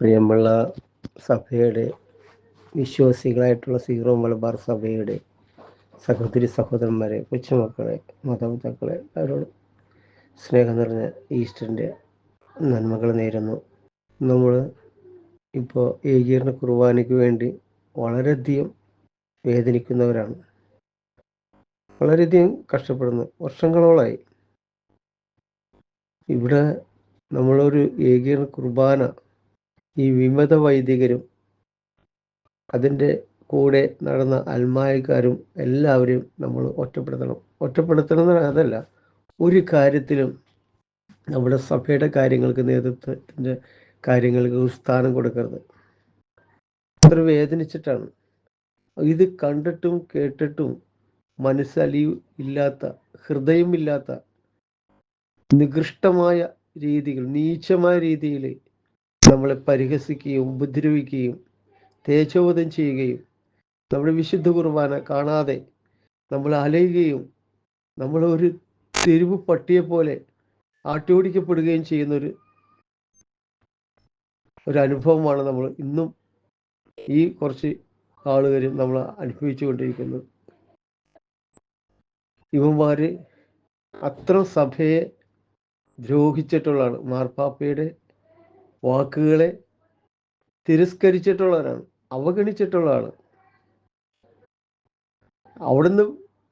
പ്രിയമുള്ള സഭയുടെ വിശ്വാസികളായിട്ടുള്ള സീറോ മലബാർ സഭയുടെ സഹോദരി സഹോദരന്മാരെ കൊച്ചുമക്കളെ മാതാപിതാക്കളെ അവരോട് സ്നേഹം നിറഞ്ഞ ഈസ്റ്ററിന്റെ നന്മകൾ നേരുന്നു. നമ്മൾ ഇപ്പോൾ ഏകീകരണ കുർബാനയ്ക്ക് വേണ്ടി വളരെയധികം വേദനിക്കുന്നവരാണ്. വളരെയധികം കഷ്ടപ്പെടുന്നു. വർഷങ്ങളോളായി. ഇവിടെ നമ്മളൊരു ഏകീകരണ കുർബാന ഈ വിമത വൈദികരും അതിന്റെ കൂടെ നടന്ന അൽമായക്കാരും എല്ലാവരെയും നമ്മൾ ഒറ്റപ്പെടുത്തണം. ഒറ്റപ്പെടുത്തണം അതല്ല ഒരു കാര്യത്തിലും നമ്മുടെ സഭയുടെ കാര്യങ്ങൾക്ക് നേതൃത്വത്തിന്റെ കാര്യങ്ങൾക്ക് സ്ഥാനം കൊടുക്കരുത്. അത്ര വേദനിച്ചിട്ടാണ്. ഇത് കണ്ടിട്ടും കേട്ടിട്ടും മനസ്സലിവ് ഇല്ലാത്ത ഹൃദയമില്ലാത്ത നികൃഷ്ടമായ രീതികൾ നീചമായ രീതിയിൽ നമ്മളെ പരിഹസിക്കുകയും ഉപദ്രവിക്കുകയും തേജോവധം ചെയ്യുകയും നമ്മുടെ വിശുദ്ധ കുർബാന കാണാതെ നമ്മൾ അലയുകയും നമ്മൾ ഒരു തെരുവ് പട്ടിയെ പോലെ ആട്ടിയോടിക്കപ്പെടുകയും ചെയ്യുന്നൊരു ഒരു അനുഭവമാണ് നമ്മൾ ഇന്നും ഈ കുറച്ച് ആളുകാരും നമ്മൾ അനുഭവിച്ചു കൊണ്ടിരിക്കുന്നത് ഇവന്മാര് അത്ര സഭയെ ദ്രോഹിച്ചിട്ടുള്ളതാണ്. മാർപ്പാപ്പയുടെ വാക്കുകളെ തിരസ്കരിച്ചിട്ടുള്ളവരാണ് അവഗണിച്ചിട്ടുള്ളതാണ്. അവിടുന്ന്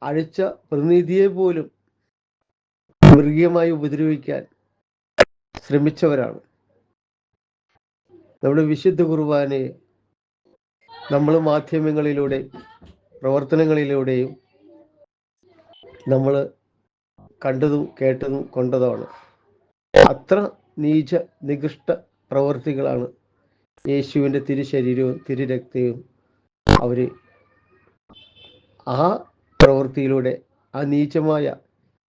അഴിച്ച പ്രതിനിധിയെ പോലും മൃഗീയമായി ഉപദ്രവിക്കാൻ ശ്രമിച്ചവരാണ്. നമ്മുടെ വിശുദ്ധ കുർബാനയെ നമ്മൾ മാധ്യമങ്ങളിലൂടെ പ്രവർത്തനങ്ങളിലൂടെയും നമ്മൾ കണ്ടതും കേട്ടതും കൊണ്ടതുമാണ് അത്ര നീച നികൃഷ്ട പ്രവർത്തികളാണ്. യേശുവിന്റെ തിരുശരീരവും തിരുരക്തവും അവർ ആ പ്രവൃത്തിയിലൂടെ ആ നീചമായ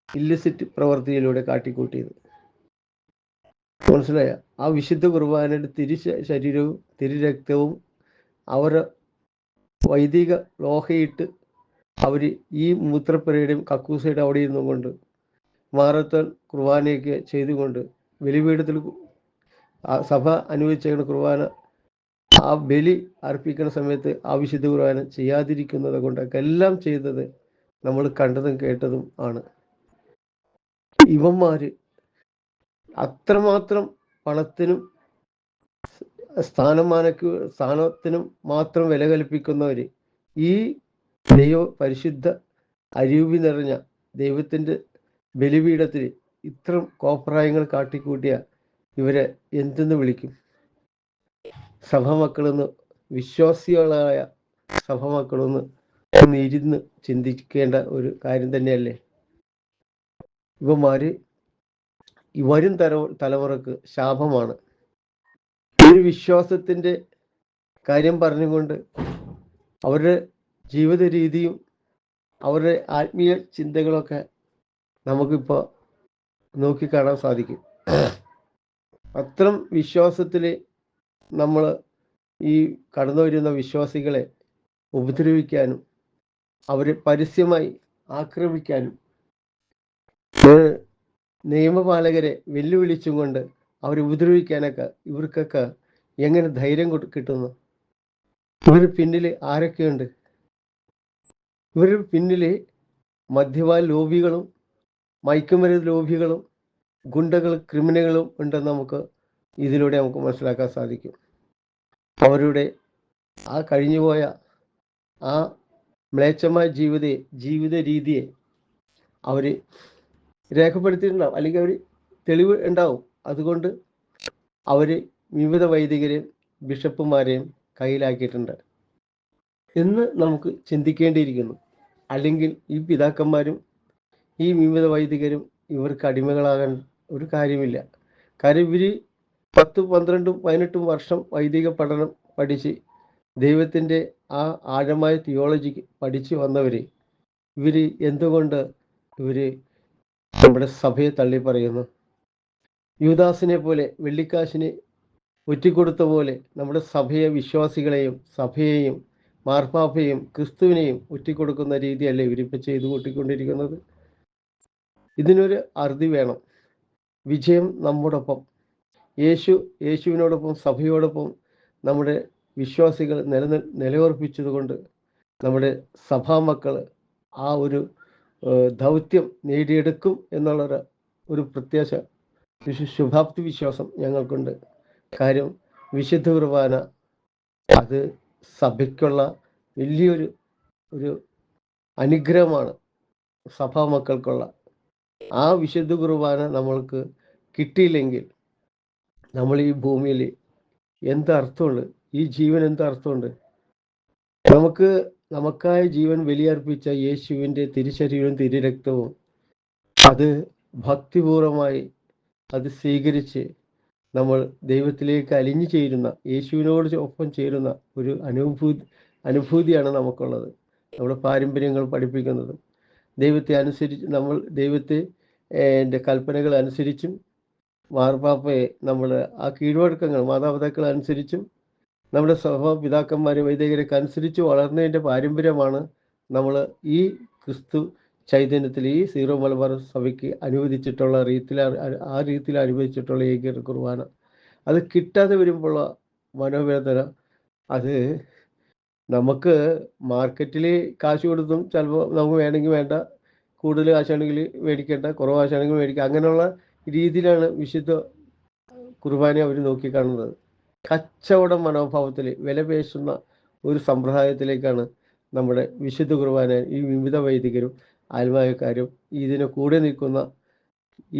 ഇല്ലിസിറ്റ് പ്രവൃത്തിയിലൂടെ കാട്ടിക്കൂട്ടിയത്. മനസ്സിലായ? ആ വിശുദ്ധ കുർബാനയുടെ തിരു ശരീരവും തിരുരക്തവും അവർ വൈദിക ലോഹയിട്ട് അവർ ഈ മൂത്രപ്പുരയുടെയും കക്കൂസയുടെ അവിടെ ഇരുന്നുകൊണ്ട് മാറത്തോൺ കുർബാനയൊക്കെ ചെയ്തുകൊണ്ട് ബലിപീഠത്തിൽ സഭ അനുവദിച്ചിരിക്കുന്ന കുർബാന ആ ബലി അർപ്പിക്കുന്ന സമയത്ത് ആ വിശുദ്ധ കുർബാന ചെയ്യാതിരിക്കുന്നത് കൊണ്ടൊക്കെ എല്ലാം ചെയ്തത് നമ്മൾ കണ്ടതും കേട്ടതും ആണ്. ഇവന്മാര് അത്രമാത്രം പണത്തിനും സ്ഥാനമാനക്ക് സ്ഥാനത്തിനും മാത്രം വില കൽപ്പിക്കുന്നവര് ഈ ദൈവ പരിശുദ്ധ അരൂപി നിറഞ്ഞ ദൈവത്തിന്റെ ബലിപീഠത്തിൽ ഇത്തരം കോപ്രായങ്ങൾ കാട്ടിക്കൂട്ടിയ ഇവരെ എന്തെന്ന് വിളിക്കും? സഭമക്കളെന്ന് വിശ്വാസികളായ സഭമക്കളൊന്ന് ഒന്ന് ഇരുന്ന് ചിന്തിക്കേണ്ട ഒരു കാര്യം തന്നെയല്ലേ? ഇവന്മാര് വരും തല തലമുറയ്ക്ക് ശാപമാണ്. ഒരു വിശ്വാസത്തിന്റെ കാര്യം പറഞ്ഞുകൊണ്ട് അവരുടെ ജീവിത രീതിയും അവരുടെ ആത്മീയ ചിന്തകളൊക്കെ നമുക്കിപ്പോൾ നോക്കിക്കാണാൻ സാധിക്കും. അത്തരം വിശ്വാസത്തിൽ നമ്മൾ ഈ കടന്നു വരുന്ന വിശ്വാസികളെ ഉപദ്രവിക്കാനും അവരെ പരസ്യമായി ആക്രമിക്കാനും നിയമപാലകരെ വെല്ലുവിളിച്ചും കൊണ്ട് അവരെ ഉപദ്രവിക്കാനൊക്കെ ഇവർക്കൊക്കെ എങ്ങനെ ധൈര്യം കിട്ടുന്നു? ഇവർ പിന്നിൽ ആരൊക്കെയുണ്ട്? ഇവർ പിന്നിൽ മദ്യപാൻ ലോബികളും മയക്കുമരുന്ന് ലോബികളും ഗുണ്ടകൾ ക്രിമിനലുകളും ഉണ്ടെന്ന് നമുക്ക് ഇതിലൂടെ നമുക്ക് മനസ്സിലാക്കാൻ സാധിക്കും. അവരുടെ ആ കഴിഞ്ഞുപോയ ആ മ്ലേച്ഛമായ ജീവിത ജീവിത രീതിയെ അവർ രേഖപ്പെടുത്തിയിട്ടുണ്ടാവും അല്ലെങ്കിൽ അവർ തെളിവ് ഉണ്ടാവും. അതുകൊണ്ട് അവർ വിവിധ വൈദികരെയും ബിഷപ്പുമാരെയും കയ്യിലാക്കിയിട്ടുണ്ട്. എന്ന് നമുക്ക് ചിന്തിക്കേണ്ടിയിരിക്കുന്നു. അല്ലെങ്കിൽ ഈ പിതാക്കന്മാരും ഈ വിവിധ വൈദികരും ഇവർക്ക് അടിമകളാകാൻ ഒരു കാര്യമില്ല. കാര്യം ഇവർ പത്ത് പന്ത്രണ്ടും പതിനെട്ടും വർഷം വൈദിക പഠനം പഠിച്ച് ദൈവത്തിന്റെ ആ ആഴമായ തിയോളജി പഠിച്ചു വന്നവർ ഇവർ എന്തുകൊണ്ട് ഇവർ നമ്മുടെ സഭയെ തള്ളി പറയുന്നു? യുവദാസിനെ പോലെ വെള്ളിക്കാശിനെ ഒറ്റിക്കൊടുത്ത പോലെ നമ്മുടെ സഭയെ വിശ്വാസികളെയും സഭയെയും മാർപ്പാപ്പയും ക്രിസ്തുവിനെയും ഒറ്റിക്കൊടുക്കുന്ന രീതിയല്ലേ ഇവരിപ്പോൾ ചെയ്തു കൂട്ടിക്കൊണ്ടിരിക്കുന്നത്? ഇതിനൊരു അറുതി വേണം. വിജയം നമ്മോടൊപ്പം. യേശു യേശുവിനോടൊപ്പം സഭയോടൊപ്പം നമ്മുടെ വിശ്വാസികൾ നിലനിൽ നിലയുറപ്പിച്ചതുകൊണ്ട് നമ്മുടെ സഭാമക്കൾ ആ ഒരു ദൗത്യം നേടിയെടുക്കും എന്നുള്ളൊരു ഒരു പ്രത്യാശ വിശു ശുഭാപ്തി വിശ്വാസം ഞങ്ങൾക്കുണ്ട്. കാര്യം വിശുദ്ധ കുർബാന അത് സഭയ്ക്കുള്ള വലിയൊരു ഒരു അനുഗ്രഹമാണ് സഭാമക്കൾക്കുള്ള. ആ വിശുദ്ധ കുർബാന നമ്മൾക്ക് കിട്ടിയില്ലെങ്കിൽ നമ്മൾ ഈ ഭൂമിയിൽ എന്ത് അർത്ഥമുണ്ട്? ഈ ജീവൻ എന്ത് അർത്ഥമുണ്ട്? നമുക്ക് നമുക്കായ ജീവൻ ബലിയർപ്പിച്ച യേശുവിന്റെ തിരുശരീരവും തിരുരക്തവും അത് ഭക്തിപൂർവമായി അത് സ്വീകരിച്ച് നമ്മൾ ദൈവത്തിലേക്ക് അലിഞ്ഞു ചേരുന്ന യേശുവിനോട് ഒപ്പം ചേരുന്ന ഒരു അനുഭൂതി അനുഭൂതിയാണ് നമുക്കുള്ളത്. നമ്മുടെ പാരമ്പര്യങ്ങൾ പഠിപ്പിക്കുന്നതും. ദൈവത്തെ അനുസരിച്ച് നമ്മൾ ദൈവത്തെ എന്റെ കൽപ്പനകൾ അനുസരിച്ചും മാർപ്പാപ്പയെ നമ്മൾ ആ കീഴ്വഴക്കങ്ങൾ മാതാപിതാക്കൾ അനുസരിച്ചും നമ്മുടെ സഹപിതാക്കന്മാരെ വൈദികരൊക്കെ അനുസരിച്ച് വളർന്നതിന്റെ പാരമ്പര്യമാണ് നമ്മൾ ഈ ക്രിസ്തു ചൈതന്യത്തിൽ ഈ സീറോ മലബാർ സഭയ്ക്ക് അനുവദിച്ചിട്ടുള്ള രീതിയിൽ ആ രീതിയിൽ അനുവദിച്ചിട്ടുള്ള ഏകീകൃത കുർബാന. അത് കിട്ടാതെ വരുമ്പോഴുള്ള മനോവേദന അത് നമുക്ക് മാർക്കറ്റിൽ കാശ് കൊടുത്തും ചിലപ്പോൾ നമുക്ക് വേണമെങ്കിൽ വേണ്ട. കൂടുതൽ കാശാണെങ്കിൽ മേടിക്കേണ്ട കുറവ് കാശാണെങ്കിൽ മേടിക്കുക അങ്ങനെയുള്ള രീതിയിലാണ് വിശുദ്ധ കുർബാന അവർ നോക്കിക്കാണുന്നത്. കച്ചവട മനോഭാവത്തിൽ വില പേശുന്ന ഒരു സമ്പ്രദായത്തിലേക്കാണ് നമ്മുടെ വിശുദ്ധ കുർബാന ഈ വിവിധ വൈദികരും ആത്മാവക്കാരും ഇതിന് കൂടെ നിൽക്കുന്ന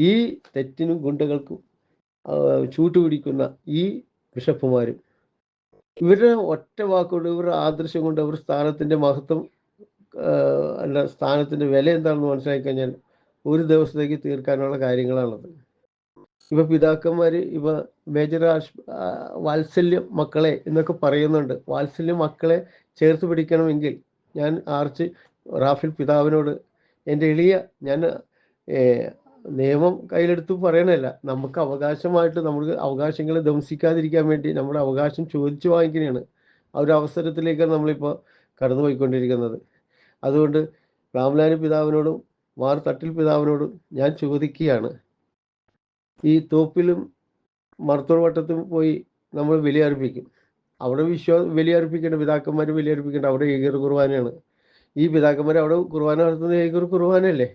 ഈ തെറ്റിനും ഗുണ്ടകൾക്കും ചൂട്ടുപിടിക്കുന്ന ഈ ബിഷപ്പുമാരും ഇവരുടെ ഒറ്റ വാക്കുകൊണ്ട് ഇവരുടെ ആദർശം കൊണ്ട് അവർ സ്ഥാനത്തിന്റെ മഹത്വം അല്ല സ്ഥാനത്തിന്റെ വില എന്താണെന്ന് മനസ്സിലാക്കി കഴിഞ്ഞാൽ ഒരു ദിവസത്തേക്ക് തീർക്കാനുള്ള കാര്യങ്ങളാണത് ഇപ്പൊ പിതാക്കന്മാര് ഇപ്പൊ മേജർ വാത്സല്യം മക്കളെ എന്നൊക്കെ പറയുന്നുണ്ട്. വാത്സല്യം മക്കളെ ചേർത്ത് പിടിക്കണമെങ്കിൽ ഞാൻ ആർച്ച് റാഫിൽ പിതാവിനോട് എന്റെ എളിയ ഞാൻ നിയമം കയ്യിലെടുത്ത് പറയണല്ല നമുക്ക് അവകാശമായിട്ട് നമുക്ക് അവകാശങ്ങളെ ധംസിക്കാതിരിക്കാൻ വേണ്ടി നമ്മുടെ അവകാശം ചോദിച്ചു വാങ്ങിക്കുന്നതാണ് ആ ഒരു അവസരത്തിലേക്കാണ് നമ്മളിപ്പോൾ കടന്നുപോയിക്കൊണ്ടിരിക്കുന്നത്. അതുകൊണ്ട് രാംലാനി പിതാവിനോടും മാർ തട്ടിൽ പിതാവിനോടും ഞാൻ ചോദിക്കുകയാണ്. ഈ തോപ്പിലും മർത്തോർ വട്ടത്തും പോയി നമ്മൾ ബലിയർപ്പിക്കും. അവിടെ വിശ്വാ ബലിയർപ്പിക്കേണ്ട പിതാക്കന്മാർ ബലിയർപ്പിക്കേണ്ട അവിടെ ഏകീർ കുർബാനയാണ്. ഈ പിതാക്കന്മാർ അവിടെ കുർബാന നടത്തുന്നത് ഏകീർ കുർബാനയല്ലേ?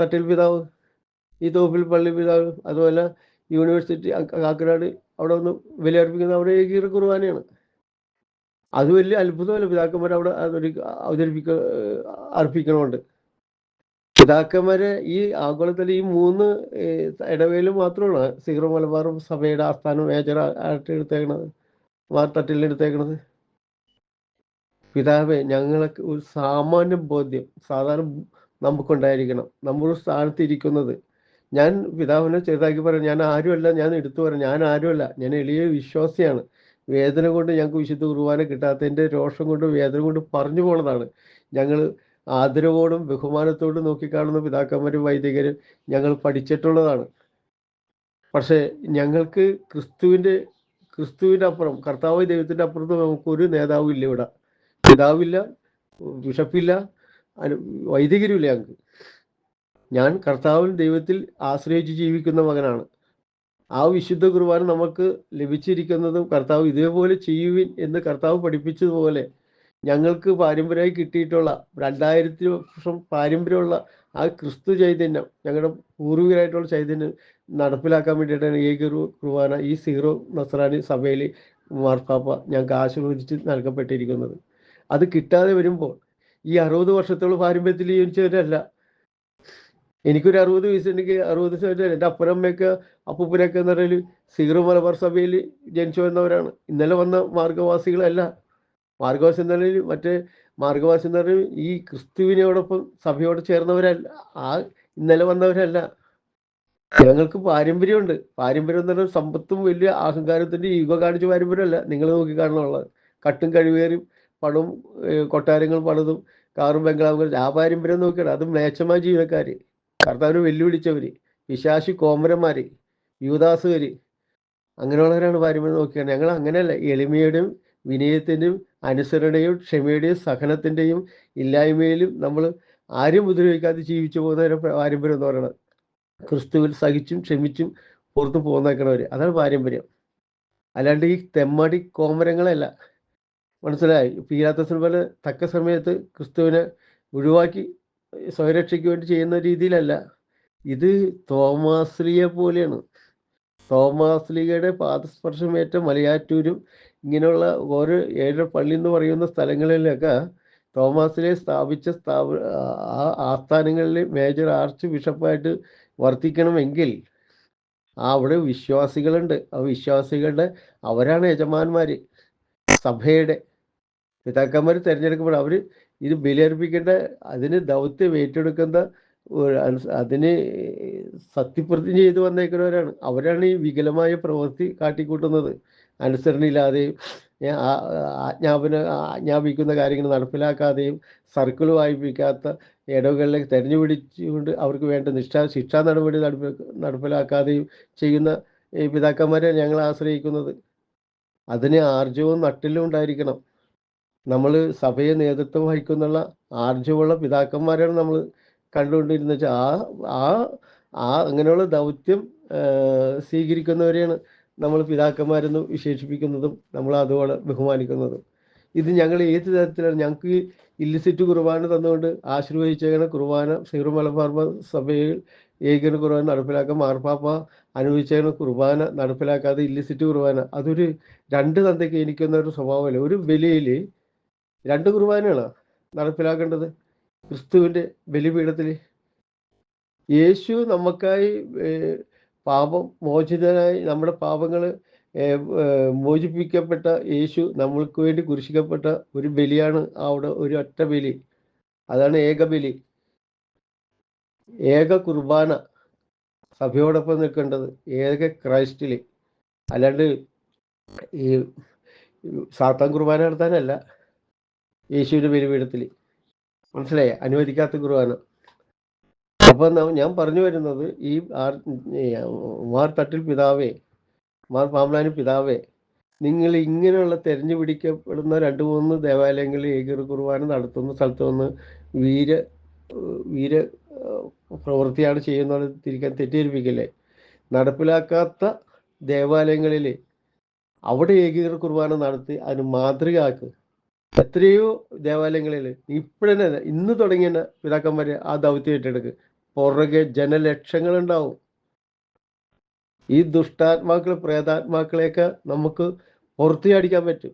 തട്ടിൽ പിതാവ് ഈ തോപ്പിൽ പള്ളി പിതാവ് അതുപോലെ യൂണിവേഴ്സിറ്റി കാക്കനാട് അവിടെ ഒന്ന് വിലയർപ്പിക്കുന്ന അവിടെ ഏകീർ കുർബാനയാണ്. അത് വലിയ അത്ഭുതമല്ല. പിതാക്കന്മാർ അവിടെ അവതരിപ്പിക്ക അർപ്പിക്കണമുണ്ട്. പിതാക്കന്മാരെ ഈ ആഗോളത്തിൽ ഈ മൂന്ന് ഇടവേലും മാത്രമാണ് സീറോ മലബാർ സഭയുടെ ആസ്ഥാനം മേജർ ആയിട്ട് എടുത്തേക്കണത് വാർത്തട്ടിൽ എടുത്തേക്കണത്. പിതാവെ ഞങ്ങൾക്ക് ഒരു സാമാന്യ ബോധ്യം സാധാരണ നമുക്കുണ്ടായിരിക്കണം. നമ്മുടെ സ്ഥാനത്ത് ഇരിക്കുന്നത് ഞാൻ പിതാവിനെ ചെറുതാക്കി പറയാം ഞാൻ ആരുമല്ല ഞാൻ എടുത്തു പറയാം. ഞാൻ ആരുമല്ല. ഞാൻ എളിയ വിശ്വാസിയാണ്. വേദന കൊണ്ട് ഞങ്ങൾക്ക് വിശുദ്ധ കുർബാന കിട്ടാത്തതിന്റെ രോഷം കൊണ്ട് വേദന കൊണ്ട് പറഞ്ഞു പോണതാണ്. ഞങ്ങൾ ആദരവോടും ബഹുമാനത്തോടും നോക്കിക്കാണുന്ന പിതാക്കന്മാരും വൈദികരും ഞങ്ങൾ പഠിച്ചിട്ടുള്ളതാണ്. പക്ഷേ ഞങ്ങൾക്ക് ക്രിസ്തുവിന്റെ ക്രിസ്തുവിന്റെ അപ്പുറം കർത്താവ് ദൈവത്തിന്റെ അപ്പുറത്ത് നമുക്കൊരു നേതാവും ഇല്ല ഇവിടെ. പിതാവില്ല ബിഷപ്പില്ല വൈദികരുമില്ല ഞങ്ങൾക്ക് ഞാൻ കർത്താവിൽ ദൈവത്തിൽ ആശ്രയിച്ച് ജീവിക്കുന്ന മകനാണ്. ആ വിശുദ്ധ കുർബാന നമുക്ക് ലഭിച്ചിരിക്കുന്നതും കർത്താവ് ഇതേപോലെ ചെയ്യുവിൻ എന്ന് കർത്താവ് പഠിപ്പിച്ചതുപോലെ ഞങ്ങൾക്ക് പാരമ്പര്യമായി കിട്ടിയിട്ടുള്ള രണ്ടായിരത്തി വർഷം പാരമ്പര്യമുള്ള ആ ക്രിസ്തു ചൈതന്യം ഞങ്ങളുടെ പൂർവികരായിട്ടുള്ള ചൈതന്യം നടപ്പിലാക്കാൻ വേണ്ടിയിട്ടാണ് ഗുരു കുർബാന ഈ സീറോ നസ്രാനി സഭയിൽ മാർപ്പാപ്പ ഞങ്ങൾക്ക് ആശീർവദിച്ച് നൽകപ്പെട്ടിരിക്കുന്നത്. അത് കിട്ടാതെ വരുമ്പോൾ ഈ അറുപത് വർഷത്തോളം പാരമ്പര്യത്തിൽ ജീവിച്ചവരല്ല. എനിക്കൊരു അറുപത് വയസ്സുണ്ടെങ്കിൽ അറുപത് വയസ്സ് എന്റെ അപ്പനമ്മയൊക്കെ അപ്പൂപ്പനൊക്കെ എന്ന് പറഞ്ഞാൽ സീറോ മലബാർ സഭയിൽ ജനിച്ചു വന്നവരാണ്. ഇന്നലെ വന്ന മാർഗവാസികളല്ല. മാർഗവാസി എന്ന് പറഞ്ഞാൽ മറ്റേ മാർഗവാസി എന്ന് പറഞ്ഞാൽ ഈ ക്രിസ്തുവിനോടൊപ്പം സഭയോട് ചേർന്നവരല്ല. ആ ഇന്നലെ വന്നവരല്ല. ഞങ്ങൾക്ക് പാരമ്പര്യമുണ്ട്. പാരമ്പര്യം എന്ന് പറഞ്ഞാൽ സമ്പത്തും വലിയ അഹങ്കാരത്തിന്റെ യുഗ കാണിച്ച പാരമ്പര്യമല്ല. നിങ്ങൾ നോക്കി കാണുന്നുള്ളത് കട്ടും കഴിവേറും പണവും കൊട്ടാരങ്ങൾ പണിതും കാറും ബംഗ്ലാവും ആ പാരമ്പര്യം നോക്കിയാണ്. അത് മ്ലേച്ഛമായ ജീവനക്കാർ കർത്താവിനെ വെല്ലുവിളിച്ചവര്. വിശാശി കോമരന്മാർ യൂദാസുകാര്. അങ്ങനെയുള്ളവരാണ് പാരമ്പര്യം നോക്കിയാണ്. ഞങ്ങൾ അങ്ങനെയല്ല. എളിമയുടെയും വിനയത്തിന്റെയും അനുസരണയും ക്ഷമയുടെയും സഹനത്തിന്റെയും ഇല്ലായ്മയിലും നമ്മൾ ആരും ഉപദ്രവിക്കാതെ ജീവിച്ചു പോകുന്ന ഒരു പാരമ്പര്യം എന്ന് പറയുന്നത്. ക്രിസ്തുവിൽ സഹിച്ചും ക്ഷമിച്ചും പുറത്തു പോകുന്നേക്കണവർ അതാണ് പാരമ്പര്യം. അല്ലാണ്ട് ഈ തെമ്മടി കോമരങ്ങളല്ല. മനസ്സിലായി. പീലാത്തസിന് പോലെ തക്ക സമയത്ത് ക്രിസ്തുവിനെ ഒഴിവാക്കി സ്വയരക്ഷയ്ക്ക് വേണ്ടി ചെയ്യുന്ന രീതിയിലല്ല. ഇത് തോമാസ്ലിയെ പോലെയാണ്. തോമാസ്ലിഗയുടെ പാദസ്പർശമേറ്റ മലയാറ്റൂരും ഇങ്ങനെയുള്ള ഓരോ ഏഴ് പള്ളി എന്ന് പറയുന്ന സ്ഥലങ്ങളിലൊക്കെ തോമാസിലെ സ്ഥാപിച്ച സ്ഥാപ ആ ആസ്ഥാനങ്ങളിൽ മേജർ ആർച്ച് ബിഷപ്പായിട്ട് വർത്തിക്കണമെങ്കിൽ അവിടെ വിശ്വാസികളുണ്ട്. ആ വിശ്വാസികളുടെ അവരാണ് യജമാന്മാർ സഭയുടെ പിതാക്കന്മാർ തിരഞ്ഞെടുക്കുമ്പോൾ അവർ ഇത് ബലിയർപ്പിക്കേണ്ട അതിന് ദൗത്യം ഏറ്റെടുക്കുന്ന അതിന് സത്യപ്രതിജ്ഞ ചെയ്ത് വന്നേക്കുന്നവരാണ്. അവരാണ് ഈ വികലമായ പ്രവൃത്തി കാട്ടിക്കൂട്ടുന്നത്. അനുസരണയില്ലാതെയും ആജ്ഞാപന ആജ്ഞാപിക്കുന്ന കാര്യങ്ങൾ നടപ്പിലാക്കാതെയും സർക്കിൾ വായിപ്പിക്കാത്ത ഇടവുകളിലേക്ക് തെരഞ്ഞു പിടിച്ചുകൊണ്ട് അവർക്ക് വേണ്ട നിഷ്ഠ ശിക്ഷാ നടപടി നടപ്പിലാക്കാതെയും ചെയ്യുന്ന ഈ പിതാക്കന്മാരെ ഞങ്ങൾ ആശ്രയിക്കുന്നത്. അതിന് ആർജവും നട്ടിലും ഉണ്ടായിരിക്കണം. നമ്മൾ സഭയെ നേതൃത്വം വഹിക്കുന്നുള്ള ആർജവുള്ള പിതാക്കന്മാരാണ് നമ്മൾ കണ്ടുകൊണ്ടിരുന്ന ആ ആ ആ അങ്ങനെയുള്ള ദൗത്യം സ്വീകരിക്കുന്നവരെയാണ് നമ്മൾ പിതാക്കന്മാരെന്ന് വിശേഷിപ്പിക്കുന്നതും നമ്മൾ അതുപോലെ ബഹുമാനിക്കുന്നതും. ഇത് ഞങ്ങൾ ഏത് തരത്തിലാണ് ഞങ്ങൾക്ക് ഇല്ലിസിറ്റ് കുർബാന തന്നുകൊണ്ട് ആശീർവദിച്ചേക്കണ കുർബാന സീറോ മലബാർ സഭയിൽ ഏകീകരണ കുർബാന നടപ്പിലാക്കാൻ മാർപ്പാപ്പ അനുഭവിച്ചേക്കണ കുർബാന നടപ്പിലാക്കാതെ ഇല്ലിസിറ്റ് കുർബാന. അതൊരു രണ്ട് തന്തയ്ക്ക് എനിക്കുന്ന ഒരു സ്വഭാവമല്ല. ഒരു ബലിയിൽ രണ്ട് കുർബാനയാണ് നടപ്പിലാക്കേണ്ടത്. ക്രിസ്തുവിന്റെ ബലിപീഠത്തിൽ യേശു നമുക്കായി പാപം മോചിതനായി നമ്മുടെ പാപങ്ങൾ മോചിപ്പിക്കപ്പെട്ട യേശു നമ്മൾക്ക് വേണ്ടി കുരിശിക്കപ്പെട്ട ഒരു ബലിയാണ് അവിടെ ഒരു ഒറ്റ ബലി. അതാണ് ഏകബലി. ഏക കുർബാന. സഭയോടൊപ്പം നിൽക്കേണ്ടത് ഏക ക്രൈസ്റ്റിൽ അല്ലാണ്ട് ഈ സാത്താൻ കുർബാന നടത്താനല്ല യേശുവിന്റെ ബലിപീഠത്തിൽ മനസ്സിലായി? അനുവദിക്കാത്ത കുർബാന. അപ്പം ഞാൻ പറഞ്ഞു വരുന്നത് ഈ ആർ മാർ തട്ടിൽ പിതാവേ മാർ പാമ്പ്ലാനി പിതാവേ നിങ്ങൾ ഇങ്ങനെയുള്ള തെരഞ്ഞു പിടിക്കപ്പെടുന്ന രണ്ട് മൂന്ന് ദേവാലയങ്ങളിൽ ഏകീർ കുർബാന നടത്തുന്ന സ്ഥലത്ത് വന്ന് വീര വീര പ്രവൃത്തിയാണ് ചെയ്യുന്നത് തിരിക്കാൻ തെറ്റിദ്ധരിപ്പിക്കല്ലേ? നടപ്പിലാക്കാത്ത ദേവാലയങ്ങളിൽ അവിടെ ഏകീകൃത കുർബാന നടത്തി അതിന് മാതൃകയാക്ക്. എത്രയോ ദേവാലയങ്ങളിൽ ഇപ്പോഴന്നെ ഇന്ന് തുടങ്ങിയ പിതാക്കന്മാര് ആ ദൗത്യം ഏറ്റെടുക്കുക പുറകെ ജനലക്ഷങ്ങൾ ഉണ്ടാവും ഈ ദുഷ്ടാത്മാക്കൾ പ്രേതാത്മാക്കളെയൊക്കെ നമുക്ക് പുറത്തു ചാടിക്കാൻ പറ്റും.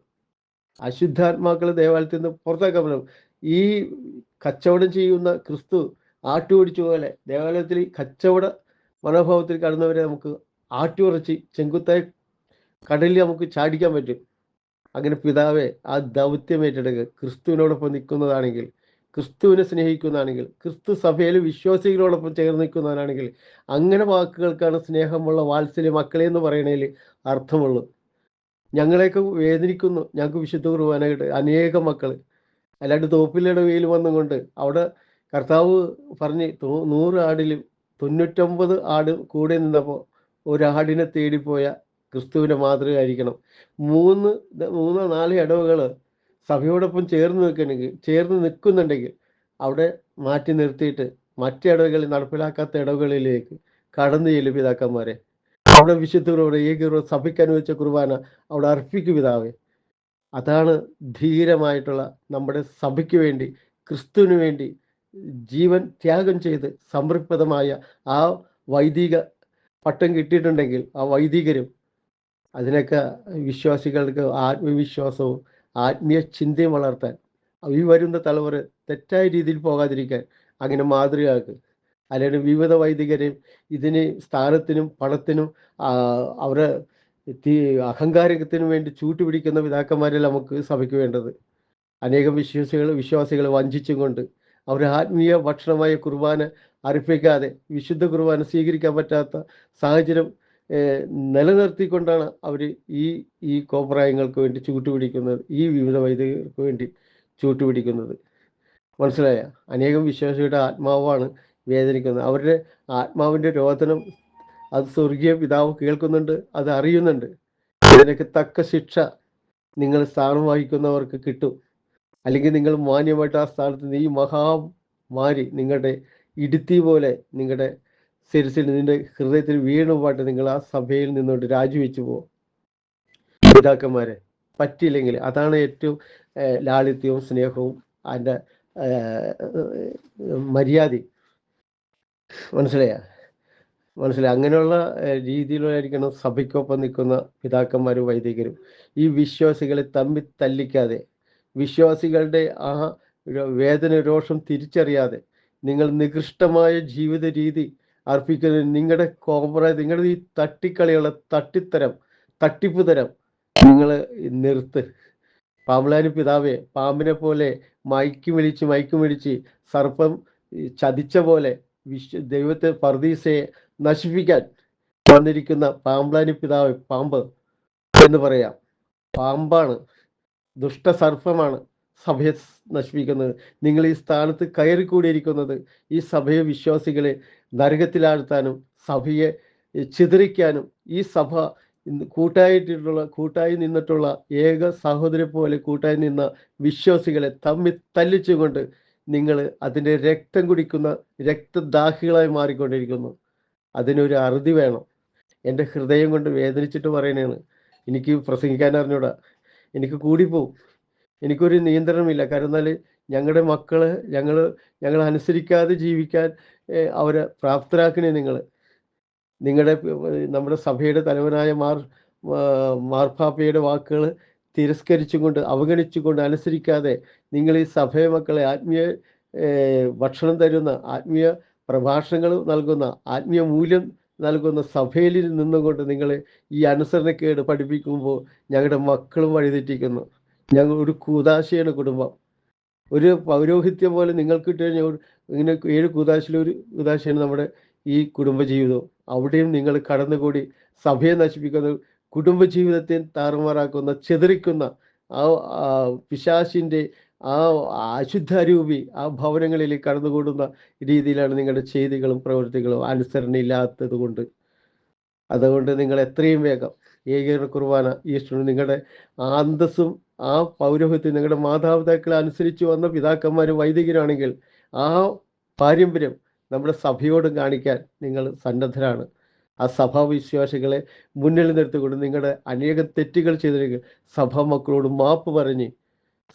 അശുദ്ധാത്മാക്കൾ ദേവാലയത്തിൽ നിന്ന് പുറത്താക്കാൻ പറ്റും. ഈ കച്ചവടം ചെയ്യുന്ന ക്രിസ്തു ആട്ടുപിടിച്ച പോലെ ദേവാലയത്തിൽ കച്ചവട മനോഭാവത്തിൽ കടന്നവരെ നമുക്ക് ആട്ടുറച്ച് ചെങ്കുത്തായി കടലിൽ നമുക്ക് ചാടിക്കാൻ പറ്റും. അങ്ങനെ പിതാവെ ആ ദൗത്യം ഏറ്റെടുക്കുക ക്രിസ്തുവിനോടൊപ്പം നിൽക്കുന്നതാണെങ്കിൽ ക്രിസ്തുവിനെ സ്നേഹിക്കുന്നതാണെങ്കിൽ ക്രിസ്തു സഭയിൽ വിശ്വാസികളോടൊപ്പം ചേർന്ന് നിൽക്കുന്നവനാണെങ്കിൽ അങ്ങനെ വാക്കുകൾക്കാണ് സ്നേഹമുള്ള വാത്സല്യ മക്കളെ എന്ന് പറയണതിൽ അർത്ഥമുള്ളൂ. ഞങ്ങളെയൊക്കെ വേദനിക്കുന്നു. ഞങ്ങൾക്ക് വിശുദ്ധ കുർബാന അനേകം മക്കൾ അല്ലാണ്ട് തോപ്പിലയുടെ വെയിൽ വന്നുകൊണ്ട് അവിടെ കർത്താവ് പറഞ്ഞ് നൂറ് ആടിലും തൊണ്ണൂറ്റൊമ്പത് ആട് കൂടെ നിന്നപ്പോൾ ഒരാടിനെ തേടിപ്പോയ ക്രിസ്തുവിന്റെ മാതൃക ആയിരിക്കണം മൂന്ന് മൂന്നോ നാല് ഇടവുകൾ സഭയോടൊപ്പം ചേർന്ന് നിൽക്കണമെങ്കിൽ ചേർന്ന് നിൽക്കുന്നുണ്ടെങ്കിൽ അവിടെ മാറ്റി നിർത്തിയിട്ട് മറ്റു ഇടവുകളിൽ നടപ്പിലാക്കാത്ത ഇടവുകളിലേക്ക് കടന്നു ചെല്ലും പിതാക്കന്മാരെ. അവിടെ വിശുദ്ധരോട് ഏകീകൃത സഭയ്ക്ക് അനുവദിച്ച കുർബാന അവിടെ അർപ്പിക്കും പിതാവേ. അതാണ് ധീരമായിട്ടുള്ള നമ്മുടെ സഭയ്ക്ക് വേണ്ടി ക്രിസ്തുവിന് വേണ്ടി ജീവൻ ത്യാഗം ചെയ്ത് സമർപ്പിതമായ ആ വൈദിക പട്ടം കിട്ടിയിട്ടുണ്ടെങ്കിൽ ആ വൈദികരും അതിനൊക്കെ വിശ്വാസികൾക്ക് ആത്മവിശ്വാസവും ആത്മീയ ചിന്തയും വളർത്താൻ ഈ വരുന്ന തലമുറ തെറ്റായ രീതിയിൽ പോകാതിരിക്കാൻ അങ്ങനെ മാതൃകയാക്കുക അല്ലെങ്കിൽ വിവിധ വൈദികരെയും ഇതിന് സ്ഥാനത്തിനും പണത്തിനും അവരെ തീ അഹങ്കാരത്തിനു വേണ്ടി ചൂട്ടുപിടിക്കുന്ന പിതാക്കന്മാരെ നമുക്ക് സഭയ്ക്ക് വേണ്ടത്. അനേകം വിശ്വാസികൾ വിശ്വാസികളെ വഞ്ചിച്ചും കൊണ്ട് അവരുടെ ആത്മീയ ഭക്ഷണമായ കുർബാന അർപ്പിക്കാതെ വിശുദ്ധ കുർബാന സ്വീകരിക്കാൻ പറ്റാത്ത സാഹചര്യം നിലനിർത്തിക്കൊണ്ടാണ് അവർ ഈ ഈ കോപ്രായങ്ങൾക്ക് വേണ്ടി ചൂട്ടുപിടിക്കുന്നത് ഈ വിവിധ വൈദികർക്ക് വേണ്ടി ചൂട്ടുപിടിക്കുന്നത്. മനസ്സിലായ? അനേകം വിശ്വാസിയുടെ ആത്മാവാണ് വേദനിക്കുന്നത്. അവരുടെ ആത്മാവിന്റെ രോദനം അത് സ്വർഗീയ പിതാവ് കേൾക്കുന്നുണ്ട് അത് അറിയുന്നുണ്ട്. ഇതിനൊക്കെ തക്ക ശിക്ഷ നിങ്ങൾ സ്ഥാനം വഹിക്കുന്നവർക്ക് കിട്ടും. അല്ലെങ്കിൽ നിങ്ങൾ മാന്യമായിട്ട് ആ സ്ഥാനത്ത് ഈ മഹാമാരി നിങ്ങളുടെ ഇടുത്തി പോലെ നിങ്ങളുടെ ശിരസിൽ നിന്റെ ഹൃദയത്തിൽ വീണുപാട്ട് നിങ്ങൾ ആ സഭയിൽ നിന്നുകൊണ്ട് രാജിവെച്ചു പോകും പിതാക്കന്മാരെ പറ്റിയില്ലെങ്കിൽ അതാണ് ഏറ്റവും ലാളിത്യവും സ്നേഹവും അതിന്റെ മര്യാദയും. മനസ്സിലായ? മനസ്സിലായി? അങ്ങനെയുള്ള രീതിയിലായിരിക്കണം സഭയ്ക്കൊപ്പം നിൽക്കുന്ന പിതാക്കന്മാരും വൈദികരും. ഈ വിശ്വാസികളെ തമ്മിൽ തല്ലിക്കാതെ വിശ്വാസികളുടെ ആ വേദന രോഷം തിരിച്ചറിയാതെ നിങ്ങൾ നികൃഷ്ടമായ ജീവിത രീതി അർപ്പിക്കുന്നത് നിങ്ങളുടെ കോംപ്രമൈസ് നിങ്ങളുടെ ഈ തട്ടിക്കളിയുള്ള തട്ടിത്തരം തട്ടിപ്പ് തരം നിങ്ങൾ നിർത്ത്. പാമ്പളാനി പിതാവെ പാമ്പിനെ പോലെ മയക്കി വിളിച്ച് മയക്കി വിളിച്ച് സർപ്പം ചതിച്ച പോലെ വിശ്വ ദൈവത്തെ പർദീസയെ നശിപ്പിക്കാൻ വന്നിരിക്കുന്ന പാമ്പ്ലാനി പിതാവ് പാമ്പ് എന്ന് പറയാം. പാമ്പാണ് ദുഷ്ടസർപ്പമാണ് സഭയെ നശിപ്പിക്കുന്നത്. നിങ്ങൾ ഈ സ്ഥാനത്ത് കയറിക്കൂടിയിരിക്കുന്നത് ഈ സഭയെ വിശ്വാസികളെ നരകത്തിലാഴ്ത്താനും സഭയെ ചിതറിക്കാനും ഈ സഭ കൂട്ടായിട്ടുള്ള കൂട്ടായി നിന്നിട്ടുള്ള ഏക സഹോദരി പോലെ കൂട്ടായി നിന്ന വിശ്വാസികളെ തമ്മിൽ തല്ലിച്ചുകൊണ്ട് നിങ്ങൾ അതിന്റെ രക്തം കുടിക്കുന്ന രക്തദാഹികളായി മാറിക്കൊണ്ടിരിക്കുന്നു. അതിനൊരു അറുതി വേണം. എന്റെ ഹൃദയം കൊണ്ട് വേദനിച്ചിട്ട് പറയണേണ് എനിക്ക് പ്രസംഗിക്കാൻ അറിഞ്ഞൂടാ. എനിക്ക് കൂടിപ്പോവും. എനിക്കൊരു നിയന്ത്രണമില്ല. കാരണം എന്നാൽ ഞങ്ങളുടെ മക്കൾ ഞങ്ങൾ ഞങ്ങൾ അനുസരിക്കാതെ ജീവിക്കാൻ അവരെ പ്രാപ്തരാക്കണേ നിങ്ങൾ നിങ്ങളുടെ നമ്മുടെ സഭയുടെ തലവനായ മാർ മാർപ്പാപ്പയുടെ വാക്കുകൾ തിരസ്കരിച്ചുകൊണ്ട് അവഗണിച്ചുകൊണ്ട് അനുസരിക്കാതെ നിങ്ങൾ ഈ സഭയെ മക്കളെ ആത്മീയ ഭക്ഷണം തരുന്ന ആത്മീയ പ്രഭാഷണങ്ങൾ നൽകുന്ന ആത്മീയ മൂല്യം നൽകുന്ന സഭയിൽ നിന്നുകൊണ്ട് നിങ്ങൾ ഈ അനുസരണക്കേട് പഠിപ്പിക്കുമ്പോൾ ഞങ്ങളുടെ മക്കളും വഴിതെറ്റിക്കുന്നു. ഞങ്ങൾ ഒരു കൂതാശയാണ് കുടുംബം. ഒരു പൗരോഹിത്യം പോലെ നിങ്ങൾക്ക് കിട്ടിയ ഇങ്ങനെ ഏഴ് കൂതാശയിലെ ഒരു കൂതാശയാണ് നമ്മുടെ ഈ കുടുംബജീവിതം. അവിടെയും നിങ്ങൾ കടന്നുകൂടി സഭയെ നശിപ്പിക്കുന്ന കുടുംബജീവിതത്തെ താറുമാറാക്കുന്ന ചെതറിക്കുന്ന ആ ആ പിശാശിന്റെ ആ അശുദ്ധാരൂപി ആ ഭവനങ്ങളിൽ കടന്നുകൂടുന്ന രീതിയിലാണ് നിങ്ങളുടെ ചെയ്തികളും പ്രവൃത്തികളും അനുസരണയില്ലാത്തത് കൊണ്ട്. അതുകൊണ്ട് നിങ്ങൾ എത്രയും വേഗം ഏകീകരണ കുർബാന ഈശ്വരൻ നിങ്ങളുടെ അന്തസ്സും ആ പൗരോഹിത്യം നിങ്ങളുടെ മാതാപിതാക്കളെ അനുസരിച്ച് വന്ന പിതാക്കന്മാരും വൈദികരാണെങ്കിൽ ആ പാരമ്പര്യം നമ്മുടെ സഭയോട് കാണിക്കാൻ നിങ്ങൾ സന്നദ്ധരാണ്. ആ സഭാവിശ്വാസികളെ മുന്നിൽ നിർത്തിക്കൊണ്ട് നിങ്ങളുടെ അനേകം തെറ്റുകൾ ചെയ്തിരിക്കുക സഭാ മക്കളോട് മാപ്പ് പറഞ്ഞ്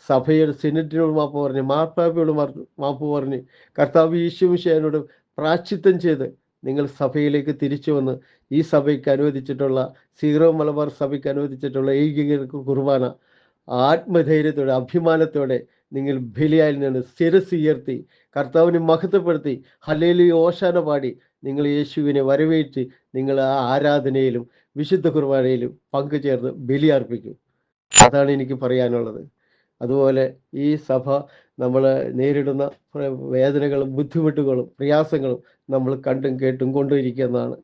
സഭയുടെ സിനറ്റിനോട് മാപ്പ് പറഞ്ഞ് മാർപ്പാപ്പയോട് മാർ- മാപ്പ് പറഞ്ഞ് കർത്താവ് ഈശ്വമിശയനോട് പ്രാച്ചിത്തം ചെയ്ത് നിങ്ങൾ സഭയിലേക്ക് തിരിച്ചു വന്ന് ഈ സഭയ്ക്ക് അനുവദിച്ചിട്ടുള്ള സീറോ മലബാർ സഭയ്ക്ക് അനുവദിച്ചിട്ടുള്ള ഏകീകൃത കുർബാന ആത്മധൈര്യത്തോടെ അഭിമാനത്തോടെ നിങ്ങൾ ബലിയായിൽ നിന്ന് സ്ഥിരസ് ഉയർത്തി കർത്താവിനെ മഹത്വപ്പെടുത്തി ഹലേലി ഓശാന പാടി നിങ്ങൾ യേശുവിനെ വരവേറ്റ് നിങ്ങൾ ആ ആരാധനയിലും വിശുദ്ധ കുർബാനയിലും പങ്കുചേർന്ന് ബലി അർപ്പിക്കും അതാണ് എനിക്ക് പറയാനുള്ളത്. അതുപോലെ ഈ സഭ നമ്മൾ നേരിടുന്ന വേദനകളും ബുദ്ധിമുട്ടുകളും പ്രയാസങ്ങളും നമ്മൾ കണ്ടും കേട്ടും കൊണ്ടിരിക്കുന്നതാണ്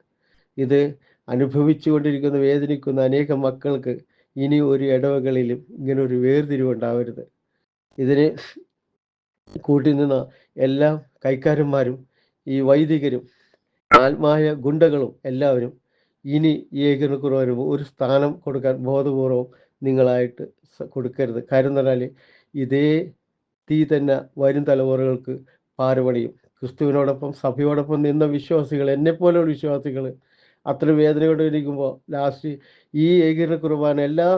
ഇത് അനുഭവിച്ചു കൊണ്ടിരിക്കുന്ന വേദനിക്കുന്ന അനേകം മക്കൾക്ക് ഇനി ഒരു ഇടവകളിലും ഇങ്ങനെ ഒരു വേർതിരിവുണ്ടാവരുത് ഇതിന് കൂട്ടി നിന്ന എല്ലാ കൈക്കാരന്മാരും ഈ വൈദികരും ആത്മായ ഗുണ്ടകളും എല്ലാവരും ഇനി ഏകനക്കുറവരും ഒരു സ്ഥാനം കൊടുക്കാൻ ബോധപൂർവം നിങ്ങളായിട്ട് കൊടുക്കരുത്. കാര്യം എന്ന് പറഞ്ഞാൽ ഇതേ തീ തന്നെ വരും തലമുറകൾക്ക് പാരപണിയും ക്രിസ്തുവിനോടൊപ്പം സഭയോടൊപ്പം നിന്ന വിശ്വാസികൾ എന്നെപ്പോലെയുള്ള വിശ്വാസികൾ അത്ര വേദനയോടെ ഇരിക്കുമ്പോൾ ലാസ്റ്റ് ഈ ഏകീകരണ കുർബാന എല്ലാ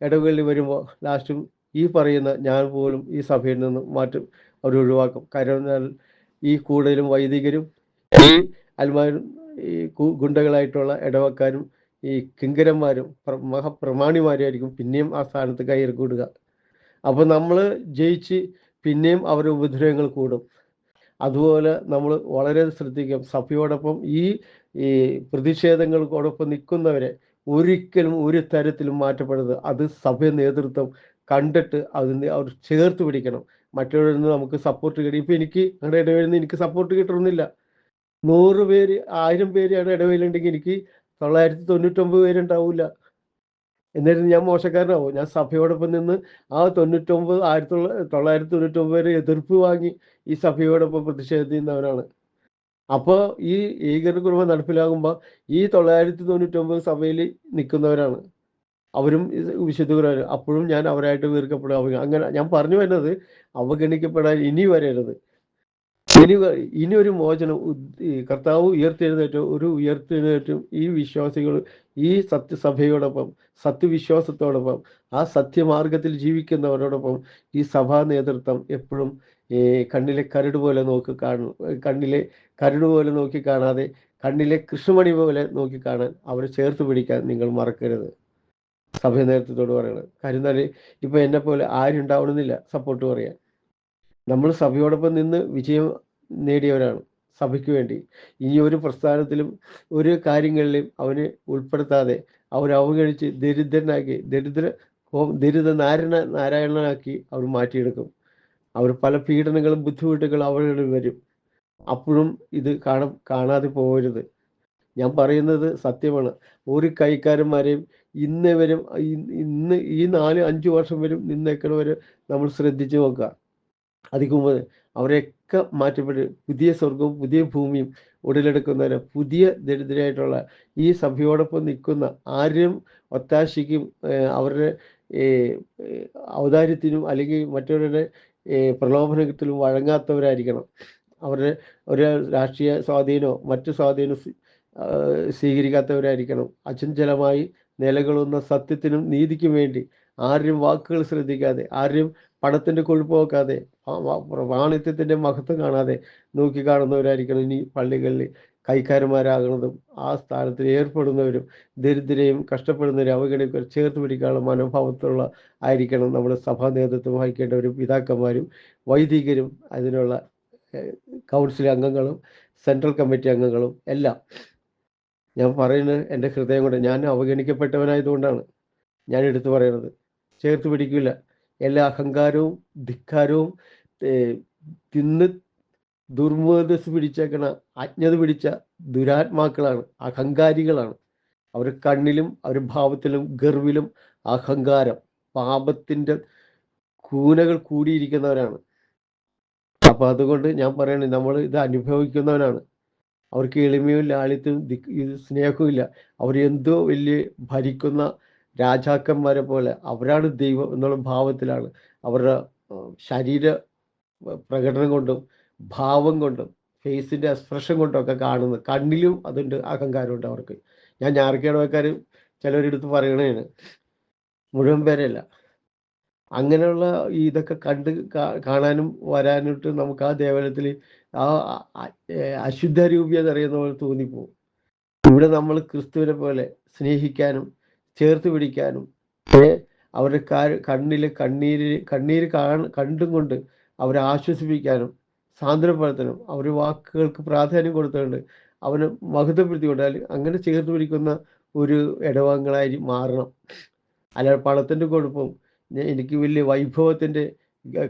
ഇടവുകളിൽ വരുമ്പോൾ ലാസ്റ്റും ഈ പറയുന്ന ഞാൻ പോലും ഈ സഭയിൽ നിന്ന് മാറ്റും അവർ ഒഴിവാക്കും. കാര്യം ഈ കൂടുതലും വൈദികരും ഈ അൽമാരും ഈ ഗുണ്ടകളായിട്ടുള്ള ഇടവക്കാരും ഈ കിങ്കരന്മാരും മഹപ്രമാണിമാരായിരിക്കും പിന്നെയും ആ സ്ഥാനത്ത് കയറി കൂടുക. അപ്പോൾ നമ്മൾ ജയിച്ച് പിന്നെയും അവരുടെ ഉപദ്രവങ്ങൾ കൂടും. അതുപോലെ നമ്മൾ വളരെ ശ്രദ്ധിക്കും സഭയോടൊപ്പം ഈ ഈ പ്രതിഷേധങ്ങൾക്കോടൊപ്പം നിൽക്കുന്നവരെ ഒരിക്കലും ഒരു തരത്തിലും മാറ്റപ്പെടരുത്. അത് സഭ നേതൃത്വം കണ്ടിട്ട് അതിന് അവർ ചേർത്ത് പിടിക്കണം. മറ്റുള്ളവരിൽ നിന്ന് നമുക്ക് സപ്പോർട്ട് കിട്ടും. ഇപ്പം എനിക്ക് ഞങ്ങളുടെ ഇടവയിൽ നിന്ന് എനിക്ക് സപ്പോർട്ട് കിട്ടണമെന്നില്ല. നൂറ് പേര് ആയിരം പേര് ഞങ്ങളുടെ ഇടവയിലുണ്ടെങ്കിൽ എനിക്ക് തൊള്ളായിരത്തി തൊണ്ണൂറ്റൊമ്പത് പേരുണ്ടാവില്ല എന്നിട്ട് ഞാൻ മോശക്കാരനാവും? ഞാൻ സഭയോടൊപ്പം നിന്ന് ആ തൊണ്ണൂറ്റൊമ്പത് ആയിരത്തി തൊള്ള തൊള്ളായിരത്തി തൊണ്ണൂറ്റൊമ്പത് പേര് എതിർപ്പ് വാങ്ങി ഈ സഭയോടൊപ്പം പ്രതിഷേധിക്കുന്നവരാണ് അപ്പോൾ ഈ ഏകീകരണ നടപ്പിലാകുമ്പോൾ ഈ തൊള്ളായിരത്തി തൊണ്ണൂറ്റൊമ്പത് സഭയിൽ നിൽക്കുന്നവരാണ്. അവരും ഇത് വിശുദ്ധരാണ് അപ്പോഴും ഞാൻ അവരായിട്ട് വീർക്കപ്പെടുക അങ്ങനെ ഞാൻ പറഞ്ഞു വരുന്നത് അവഗണിക്കപ്പെടാൻ ഇനി വരരുത്. ഇനി ഇനി ഒരു മോചനം കർത്താവ് ഉയർത്തെഴുന്നേറ്റും ഒരു ഉയർത്തെഴുന്നേറ്റും ഈ വിശ്വാസികൾ ഈ സത്യസഭയോടൊപ്പം സത്യവിശ്വാസത്തോടൊപ്പം ആ സത്യമാർഗത്തിൽ ജീവിക്കുന്നവരോടൊപ്പം ഈ സഭാ നേതൃത്വം എപ്പോഴും കണ്ണിലെ കരട് പോലെ നോക്കി കാണും കണ്ണിലെ കരട് പോലെ നോക്കി കാണാതെ കണ്ണിലെ കൃഷ്ണമണി പോലെ നോക്കി കാണാൻ അവരെ ചേർത്ത് പിടിക്കാൻ നിങ്ങൾ മറക്കരുത്. സഭ നേതൃത്വത്തോട് പറയണത്. കാര്യം തന്നെ ഇപ്പൊ എന്നെ പോലെ ആരും ഉണ്ടാവണമെന്നില്ല സപ്പോർട്ട് പറയാൻ. നമ്മൾ സഭയോടൊപ്പം നിന്ന് വിജയം നേടിയവരാണ് സഭയ്ക്ക് വേണ്ടി. ഇനി ഒരു പ്രസ്ഥാനത്തിലും ഒരു കാര്യങ്ങളിലും അവനെ ഉൾപ്പെടുത്താതെ അവനെ അവഗണിച്ച് ദരിദ്രനാക്കി ദരിദ്ര ദരിദ്ര നാരായണ നാരായണനാക്കി അവർ മാറ്റിയെടുക്കും. അവർ പല പീഡനങ്ങളും ബുദ്ധിമുട്ടുകളും അവരുടെ വരും. അപ്പോഴും ഇത് കാണ കാണാതെ പോകരുത്. ഞാൻ പറയുന്നത് സത്യമാണ്. ഒരു കൈക്കാരന്മാരെയും ഇന്ന് വരും ഇന്ന് ഈ നാല് അഞ്ച് വർഷം വരും നിന്നേക്കണവരെ നമ്മൾ ശ്രദ്ധിച്ചു നോക്കുക. അതിക്ക് മുമ്പ് അവരെയൊക്കെ മാറ്റപ്പെട്ട് പുതിയ സ്വർഗവും പുതിയ ഭൂമിയും ഉടലെടുക്കുന്നതിന് പുതിയ ദരിദ്രരായിട്ടുള്ള ഈ സഭയോടൊപ്പം നിൽക്കുന്ന ആരും ഒത്താശയ്ക്കും അവരുടെ ഔദാര്യത്തിനും അല്ലെങ്കിൽ മറ്റവരുടെ പ്രലോഭനത്തിലും വഴങ്ങാത്തവരായിരിക്കണം. അവരുടെ ഒരു രാഷ്ട്രീയ സ്വാധീനമോ മറ്റു സ്വാധീനം സ്വീ- സ്വീകരിക്കാത്തവരായിരിക്കണം. അചഞ്ചലമായി നിലകൊള്ളുന്ന സത്യത്തിനും നീതിക്കും വേണ്ടി ആരും വാക്കുകൾ ശ്രദ്ധിക്കാതെ ആരും പണത്തിന്റെ കൊഴുപ്പ് നോക്കാതെ വാണിത്യത്തിന്റെ മഹത്വം കാണാതെ നോക്കി കാണുന്നവരായിരിക്കണം ഇനി പള്ളികളിൽ കൈക്കാരന്മാരാകുന്നതും ആ സ്ഥാനത്തിൽ ഏർപ്പെടുന്നവരും ദരിദ്രയും കഷ്ടപ്പെടുന്നവരും അവഗണിക്കുക ചേർത്ത് പിടിക്കാനുള്ള മനോഭാവത്തിലുള്ള ആയിരിക്കണം നമ്മുടെ സഭാ നേതൃത്വം വഹിക്കേണ്ടവരും പിതാക്കന്മാരും വൈദികരും അതിനുള്ള കൗൺസിൽ അംഗങ്ങളും സെൻട്രൽ കമ്മിറ്റി അംഗങ്ങളും എല്ലാം. ഞാൻ പറയുന്നത് എന്റെ ഹൃദയം കൊണ്ട് ഞാൻ അവഗണിക്കപ്പെട്ടവനായതുകൊണ്ടാണ് ഞാൻ എടുത്തു പറയുന്നത്. ചേർത്ത് പിടിക്കില്ല. എല്ലാ അഹങ്കാരവും ധിക്കാരവും തിന്ന് ദുർമേധസ് പിടിച്ചേക്കണ അജ്ഞത പിടിച്ച ദുരാത്മാക്കളാണ് അഹങ്കാരികളാണ്. അവർ കണ്ണിലും അവർ ഭാവത്തിലും ഗർവിലും അഹങ്കാരം പാപത്തിന്റെ കൂനകൾ കൂടിയിരിക്കുന്നവരാണ്. അപ്പൊ അതുകൊണ്ട് ഞാൻ പറയണേ നമ്മൾ ഇത് അനുഭവിക്കുന്നവനാണ്. അവർക്ക് എളിമയും ലാളിത്യവും സ്നേഹവും ഇല്ല അവർ എന്തോ വലിയ ഭരിക്കുന്ന രാജാക്കന്മാരെ പോലെ അവരാണ് ദൈവം എന്നുള്ള ഭാവത്തിലാണ് അവരുടെ ശരീര പ്രകടനം കൊണ്ടും ഭാവം കൊണ്ടും ഫേസിന്റെ എക്സ്പ്രഷൻ കൊണ്ടും ഒക്കെ കാണുന്നത് കണ്ണിലും അതുണ്ട് അഹങ്കാരമുണ്ട് അവർക്ക്. ഞാൻ ഞാറക്കേടവക്കാർ ചിലവരെടുത്ത് പറയണേന് മുഴുവൻ പേരല്ല. അങ്ങനെയുള്ള ഇതൊക്കെ കണ്ട് കാണാനും വരാനിട്ട് നമുക്ക് ആ ദേവാലയത്തിൽ ആ അശുദ്ധ രൂപി അറിയുന്ന പോലെ തോന്നിപ്പോവും. ഇവിടെ നമ്മൾ ക്രിസ്തുവിനെ പോലെ സ്നേഹിക്കാനും ചേർത്ത് പിടിക്കാനും അവരുടെ കണ്ണിൽ കണ്ണീര് കണ്ണീര് കാണ കണ്ടും കൊണ്ട് അവരെ ആശ്വസിപ്പിക്കാനും സാന്ത്വനപ്പെടുത്താനും അവരുടെ വാക്കുകൾക്ക് പ്രാധാന്യം കൊടുത്തുകൊണ്ട് അവനെ മഹത്വപ്പെടുത്തിക്കൊണ്ട് അങ്ങനെ ചേർത്ത് പിടിക്കുന്ന ഒരു ഇടവങ്ങളായി മാറണം. അല്ലാതെ പണത്തിന്റെ കൊടുപ്പും എനിക്ക് വലിയ വൈഭവത്തിന്റെ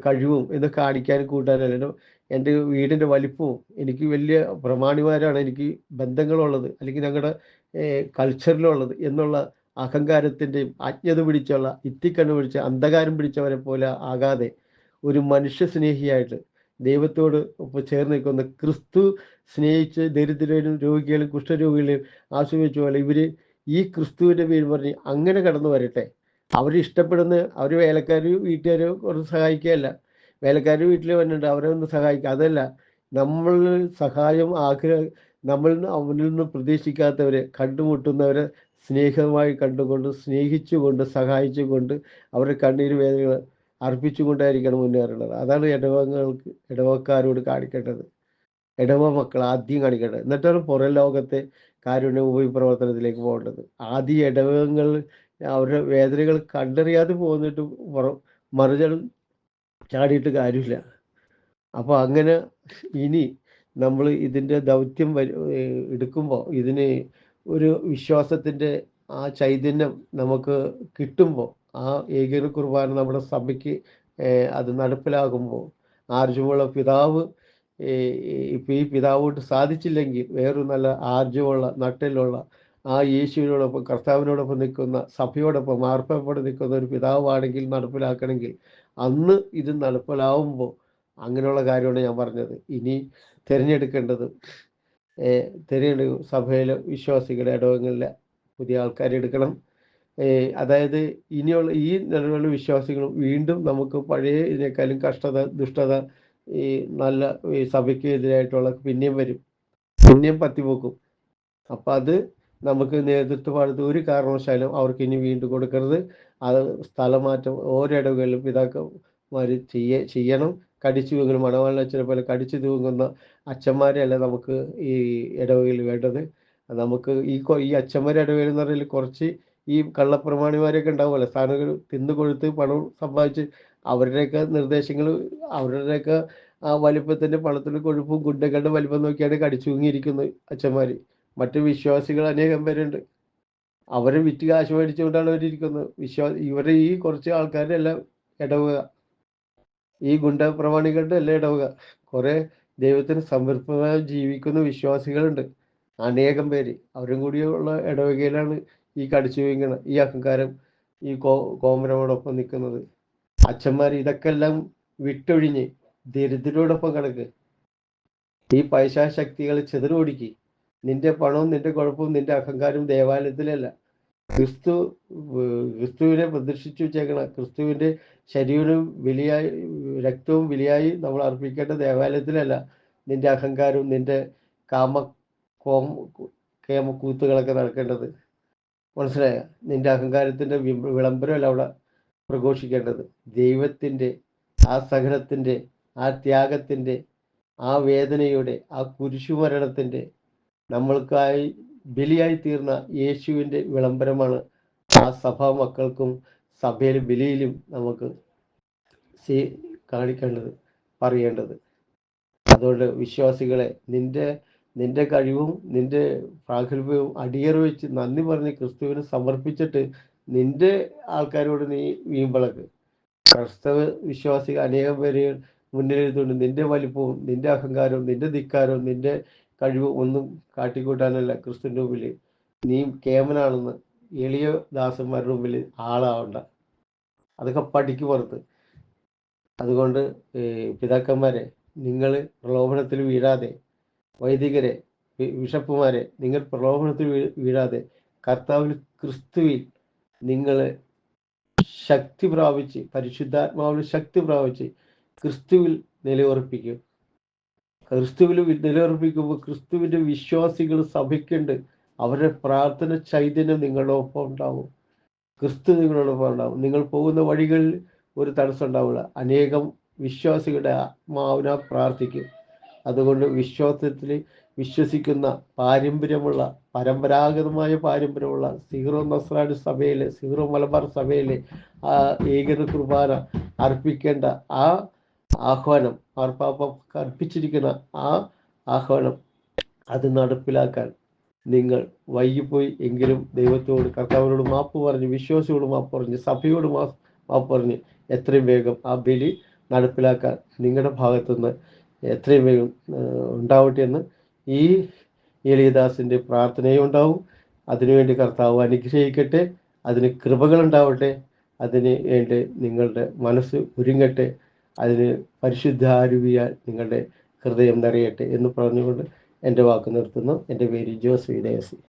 കഴിവും ഇതൊക്കെ കാണിക്കാൻ കൂട്ടാനല്ല എന്റെ വീടിന്റെ വലിപ്പവും എനിക്ക് വലിയ പ്രമാണിമാരാണ് എനിക്ക് ബന്ധങ്ങളുള്ളത്. അല്ലെങ്കിൽ ഞങ്ങളുടെ കൾച്ചറിലുള്ളത് എന്നുള്ള അഹങ്കാരത്തിന്റെയും അജ്ഞത പിടിച്ചുള്ള ഇത്തിക്കണ്ണു പിടിച്ച അന്ധകാരം പിടിച്ചവരെ പോലെ ആകാതെ ഒരു മനുഷ്യ സ്നേഹിയായിട്ട് ദൈവത്തോട് ചേർന്ന് നിൽക്കുന്ന ക്രിസ്തു സ്നേഹിച്ച് ദരിദ്രരും രോഗികളും കുഷ്ഠരോഗികളെയും ആശ്രയിച്ച പോലെ ഇവർ ഈ ക്രിസ്തുവിന്റെ പേര് പറഞ്ഞ് അങ്ങനെ കടന്നു വരട്ടെ. അവർ ഇഷ്ടപ്പെടുന്ന അവർ വേലക്കാർ വീട്ടുകാരെ കുറച്ച് സഹായിക്കുകയല്ല. വേലക്കാർ വീട്ടിൽ വന്നിട്ടുണ്ട് അവരെ ഒന്ന് സഹായിക്കുക അതല്ല. നമ്മൾ സഹായം ആഗ്രഹ നമ്മളിൽ നിന്ന് അവനിൽ നിന്ന് പ്രതീക്ഷിക്കാത്തവരെ കണ്ടുമുട്ടുന്നവരെ സ്നേഹമായി കണ്ടുകൊണ്ട് സ്നേഹിച്ചുകൊണ്ട് സഹായിച്ചുകൊണ്ട് അവരുടെ കണ്ണീര് വേദനകൾ അർപ്പിച്ചുകൊണ്ടായിരിക്കണം മുന്നേറേണ്ടത് അതാണ് ഇടവങ്ങൾക്ക് ഇടവക്കാരോട് കാണിക്കേണ്ടത്. ഇടവ മക്കൾ ആദ്യം കാണിക്കേണ്ടത്. എന്നിട്ടാണ് പുറം ലോകത്തെ കാരുണ്യ ഉപപ്രവർത്തനത്തിലേക്ക് പോകേണ്ടത്. ആദ്യ ഇടവകങ്ങൾ അവരുടെ വേദനകൾ കണ്ടറിയാതെ പോന്നിട്ട് പുറം മറുചൽ ചാടിയിട്ട് കാര്യമില്ല. അപ്പോൾ അങ്ങനെ ഇനി നമ്മൾ ഇതിന്റെ ദൗത്യം എടുക്കുമ്പോൾ ഇതിന് ഒരു വിശ്വാസത്തിന്റെ ആ ചൈതന്യം നമുക്ക് കിട്ടുമ്പോൾ ആ ഏകീകൃത കുർബാന നമ്മുടെ സഭയ്ക്ക് അത് നടപ്പിലാകുമ്പോൾ ആർജവമുള്ള പിതാവ് ഇപ്പം ഈ പിതാവോട്ട് സാധിച്ചില്ലെങ്കിൽ വേറൊരു നല്ല ആർജവുള്ള നട്ടിലുള്ള ആ യേശുവിനോടൊപ്പം കർത്താവിനോടൊപ്പം നിൽക്കുന്ന സഭയോടൊപ്പം മാർപ്പയോടെ നിൽക്കുന്ന ഒരു പിതാവാണെങ്കിൽ നടപ്പിലാക്കണമെങ്കിൽ അന്ന് ഇത് നടപ്പിലാവുമ്പോൾ അങ്ങനെയുള്ള കാര്യമാണ് ഞാൻ പറഞ്ഞത്. ഇനി തിരഞ്ഞെടുക്കേണ്ടത് തിരഞ്ഞെടുക്കും സഭയിൽ വിശ്വാസികളുടെ ഇടവങ്ങളിലെ പുതിയ ആൾക്കാരെ എടുക്കണം. അതായത് ഇനിയുള്ള ഈ നിലവിലുള്ള വിശ്വാസികളും വീണ്ടും നമുക്ക് പഴയ ഇതിനേക്കാളും കഷ്ടത ദുഷ്ടത ഈ നല്ല ഈ സഭയ്ക്ക് എതിരായിട്ടുള്ള പിന്നെയും വരും. പിന്നെയും പത്തിപോക്കും അപ്പം അത് നമുക്ക് നേതൃത്വപാടത്ത് ഒരു കാരണവശാലും അവർക്ക് ഇനി വീണ്ടും കൊടുക്കരുത്. അത് സ്ഥലമാറ്റം ഓരോ ഇടവുകളിലും പിതാക്കന്മാർ ചെയ്യ ചെയ്യണം. കടിച്ചു തൂങ്ങുന്ന മണവാളച്ചനെ പോലെ കടിച്ചു തൂങ്ങുന്ന അച്ഛന്മാരെയല്ല നമുക്ക് ഈ ഇടവകയിൽ വേണ്ടത്? നമുക്ക് ഈ ഈ അച്ഛന്മാരെ ഇടവകയിൽ എന്ന് പറഞ്ഞാൽ കുറച്ച് ഈ കള്ളപ്രമാണിമാരൊക്കെ ഉണ്ടാവുമല്ലോ. സ്ഥാനങ്ങൾ തിന്നു കൊഴുത്ത് പണം സമ്പാദിച്ച് അവരുടെയൊക്കെ നിർദ്ദേശങ്ങൾ അവരുടെയൊക്കെ ആ വലിപ്പത്തിന്റെ പണത്തിന്റെ കൊഴുപ്പും ഗുണ്ടകളുടെ വലിപ്പം നോക്കിയാണ് കടിച്ചു തൂങ്ങിയിരിക്കുന്നത് അച്ഛന്മാർ മറ്റ് വിശ്വാസികൾ അനേകം പേരുണ്ട്. അവരെ വിറ്റ് കാശ് മേടിച്ചുകൊണ്ടാണ് അവരിയ്ക്കുന്നത് വിശ്വാ ഇവരെ ഈ കുറച്ച് ആൾക്കാരെല്ലാം ഇടവുക ഈ ഗുണ്ട പ്രമാണികളുടെ എല്ലാം ഇടവുക? കുറെ ദൈവത്തിന് സമർപ്പമായി ജീവിക്കുന്ന വിശ്വാസികളുണ്ട്. അനേകം പേര്. അവരും കൂടിയുള്ള ഇടവകയിലാണ് ഈ കടിച്ചു വീങ്ങണ ഈ അഹങ്കാരം ഈ കോ കോമരമോടൊപ്പം നിൽക്കുന്നത് അച്ഛന്മാർ ഇതൊക്കെ എല്ലാം വിട്ടൊഴിഞ്ഞ് ദരിദ്രരോടൊപ്പം കിടക്ക്. ഈ പൈശാശക്തികൾ ചെതറോടിക്ക്. നിന്റെ പണവും നിന്റെ കുഴപ്പവും നിന്റെ അഹങ്കാരവും ദേവാലയത്തിലല്ല. ക്രിസ്തു ക്രിസ്തുവിനെ പ്രദർശിച്ചു വെച്ചേക്കണ ക്രിസ്തുവിന്റെ ശരീരവും വിലയായി രക്തവും വിലയായി നമ്മൾ അർപ്പിക്കേണ്ട ദേവാലയത്തിലല്ല നിന്റെ അഹങ്കാരവും നിന്റെ കാമ കോമ കേമ കൂത്തുകളൊക്കെ നടക്കേണ്ടത്. മനസ്സിലായ? നിന്റെ അഹങ്കാരത്തിന്റെ വിളംബരമല്ല അവിടെ പ്രഘോഷിക്കേണ്ടത്. ദൈവത്തിന്റെ ആ സഹനത്തിന്റെ ആ ത്യാഗത്തിന്റെ ആ വേദനയുടെ ആ കുരിശുമരണത്തിന്റെ നമ്മൾക്കായി ബലിയായി തീർന്ന യേശുവിന്റെ വിളംബരമാണ് ആ സഭാ മക്കൾക്കും സഭയിൽ ബലിയിലും നമുക്ക് കാണിക്കേണ്ടത് പറയേണ്ടത്. അതുകൊണ്ട് വിശ്വാസികളെ നിന്റെ നിന്റെ കഴിവും നിന്റെ പ്രാഗൽഭ്യവും അടിയറ വെച്ച് നന്ദി പറഞ്ഞ് ക്രിസ്തുവിന് സമർപ്പിച്ചിട്ട് നിന്റെ ആൾക്കാരോട് നീ വീമ്പളക്ക് ക്രൈസ്തവ വിശ്വാസികൾ അനേകം പേര് മുന്നിലെഴുതുകൊണ്ട് നിന്റെ വലിപ്പവും നിന്റെ അഹങ്കാരവും നിന്റെ ധിക്കാരവും നിന്റെ കഴിവും ഒന്നും കാട്ടിക്കൂട്ടാനല്ല ക്രിസ്തുവിന്റെ മുമ്പിൽ നീ കേമനാണെന്ന് എളിയ ദാസന്മാരുടെ മുമ്പിൽ ആളാവണ്ട. അതൊക്കെ പഠിക്കു പുറത്ത്. അതുകൊണ്ട് പിതാക്കന്മാരെ നിങ്ങൾ പ്രലോഭനത്തിൽ വീഴാതെ വൈദികരെ ബിഷപ്പുമാരെ നിങ്ങൾ പ്രലോഭനത്തിൽ വീഴാതെ കർത്താവിൽ ക്രിസ്തുവിൽ നിങ്ങൾ ശക്തി പ്രാപിച്ച് പരിശുദ്ധാത്മാവിൽ ശക്തി പ്രാപിച്ച് ക്രിസ്തുവിൽ നിലയുറപ്പിക്കും. ക്രിസ്തുവിൽ നിലർപ്പിക്കുമ്പോൾ ക്രിസ്തുവിന്റെ വിശ്വാസികൾ സഭയ്ക്കുണ്ട്. അവരുടെ പ്രാർത്ഥന ചൈതന്യം നിങ്ങളുടെ ഒപ്പം ഉണ്ടാവും. ക്രിസ്തു നിങ്ങളോടൊപ്പം ഉണ്ടാവും. നിങ്ങൾ പോകുന്ന വഴികളിൽ ഒരു തടസ്സം ഉണ്ടാവില്ല. അനേകം വിശ്വാസികളുടെ ആത്മാവിന പ്രാർത്ഥിക്കും. അതുകൊണ്ട് വിശ്വാസത്തിൽ വിശ്വസിക്കുന്ന പാരമ്പര്യമുള്ള പരമ്പരാഗതമായ പാരമ്പര്യമുള്ള സിഹ്റോ നസ്രാഡ് സഭയിലെ സിഹ്റോ മലബാർ സഭയിലെ ആ ഏകന കുർബാന അർപ്പിക്കേണ്ട ആ ആഹ്വാനം മാർപ്പാപ്പ കൽപ്പിച്ചിരിക്കുന്ന ആ ആഹ്വാനം അത് നടപ്പിലാക്കാൻ നിങ്ങൾ വൈകിപ്പോയി എങ്കിലും ദൈവത്തോട് കർത്താവിനോട് മാപ്പ് പറഞ്ഞ് വിശ്വാസിയോട് മാപ്പ് പറഞ്ഞ് സഭയോട് മാ മാപ്പ് പറഞ്ഞ് എത്രയും വേഗം ആ ബലി നടപ്പിലാക്കാൻ നിങ്ങളുടെ ഭാഗത്തുനിന്ന് എത്രയും വേഗം ഉണ്ടാവട്ടെ എന്ന് ഈ എളിയദാസിന്റെ പ്രാർത്ഥനയും ഉണ്ടാവും. അതിനുവേണ്ടി കർത്താവ് അനുഗ്രഹിക്കട്ടെ. അതിന് കൃപകൾ ഉണ്ടാവട്ടെ. അതിന് വേണ്ടി നിങ്ങളുടെ മനസ്സ് ഒരുങ്ങട്ടെ. അതിന് പരിശുദ്ധാരുവിയാൽ നിങ്ങളുടെ ഹൃദയം നിറയട്ടെ എന്ന് പറഞ്ഞുകൊണ്ട് എന്റെ വാക്ക് നിർത്തുന്നു. എന്റെ പേര് ജോസ് വിദേശി